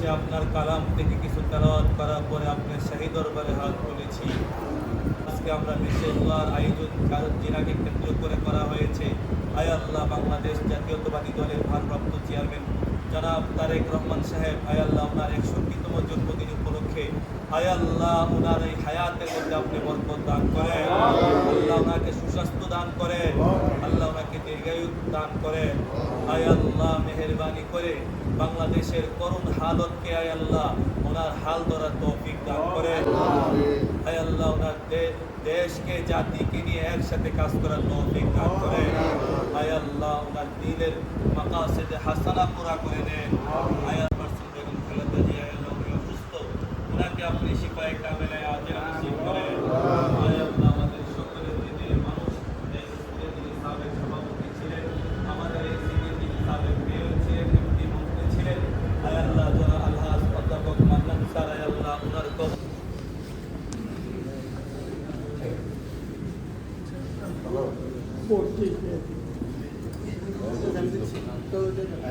এসে আপনার কালাম থেকে কিছু তেলাওয়াত করার পরে আপনার শাহী দরবারে হাত তুলেছি। আজকে আমরা দোয়ার আয়োজন জিনাকে কেন্দ্র করে করা হয়েছে। আয় আল্লাহ, বাংলাদেশ জাতীয়তাবাদী দলের ভারপ্রাপ্ত চেয়ারম্যান জনাব তারেক রহমান সাহেব আয় আল্লাহ, ওনার একষট্টিতম জন্মদিন উপলক্ষে। আয় আল্লাহ, ওনার এই হায়াতের মধ্যে আপনি বরকত দান করেন। আল্লাহ ওনাকে সুস্বাস্থ্য দান করে আল্লাহ ওনাকে দীর্ঘায়ু দান করে আয় আল্লাহ, মেহরবানি করে বাংলাদেশের করুণ হালতকে আয় আল্লাহ, ওনার হাল ধরার তৌফিক দান করেন আয় আল্লাহ, ওনার দেশকে, জাতিকে নিয়ে একসাথে কাজ করার তৌফিক দান করে। আয় আল্লাহ, ওনার দিলের মাকাসেদে হাসানা পুরা করে দেন আয় আল্লাহ বেগম খালেদা জিয়া আল্লাহ উনি অসুস্থ। ওনাকে আপনি শিপায় কামেলে আজের 我这些，都都，哎。